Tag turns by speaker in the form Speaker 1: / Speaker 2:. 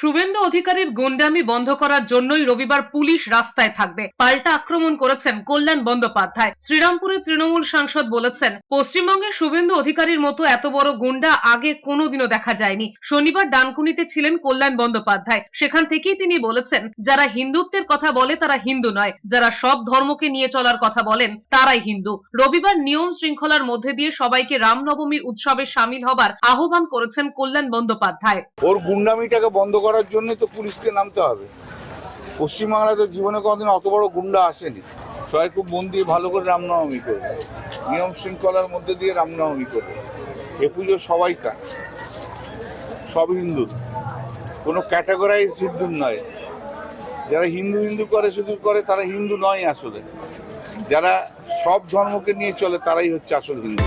Speaker 1: শুভেন্দু অধিকারীর গুন্ডামি বন্ধ করার জন্যই রবিবার পুলিশ রাস্তায় থাকবে। পাল্টা আক্রমণ করেছেন কল্যাণ বন্দ্যোপাধ্যায়। শ্রীরামপুরের তৃণমূল সাংসদ বলেছেন পশ্চিমবঙ্গে শুভেন্দু অধিকারীর মতো এত বড় গুন্ডা আগে কোনোদিনও দেখা যায়নি। শনিবার ডানকুনিতে ছিলেন কল্যাণ বন্দ্যোপাধ্যায়। সেখান থেকেই তিনি বলেছেন, যারা হিন্দুত্বের কথা বলে তারা হিন্দু নয়। যারা সব ধর্মকে নিয়ে চলার কথা বলেন তারাই হিন্দু। রবিবার নিয়ম শৃঙ্খলার মধ্যে দিয়ে সবাইকে রামনবমীর উৎসবে সামিল হবার আহ্বান করেছেন কল্যাণ বন্দ্যোপাধ্যায়।
Speaker 2: ওর গুন্ডামিটাকে বন্ধ করার জন্য তো পুলিশকে নামতে হবে। পশ্চিমবাংলায় তো জীবনে কোনোদিন অত বড় গুন্ডা আসেনি। সবাই খুব মন দিয়ে ভালো করে রামনবমী করবে। নিয়ম শৃঙ্খলার মধ্যে দিয়ে রামনবমী করবে। এ পুজো সবাইকার সব হিন্দু। কোনো ক্যাটাগরাইজ হিন্দু নয়। যারা হিন্দু হিন্দু করে শুধু করে, তারা হিন্দু নয় আসলে। যারা সব ধর্মকে নিয়ে চলে, তারাই হচ্ছে আসল হিন্দু।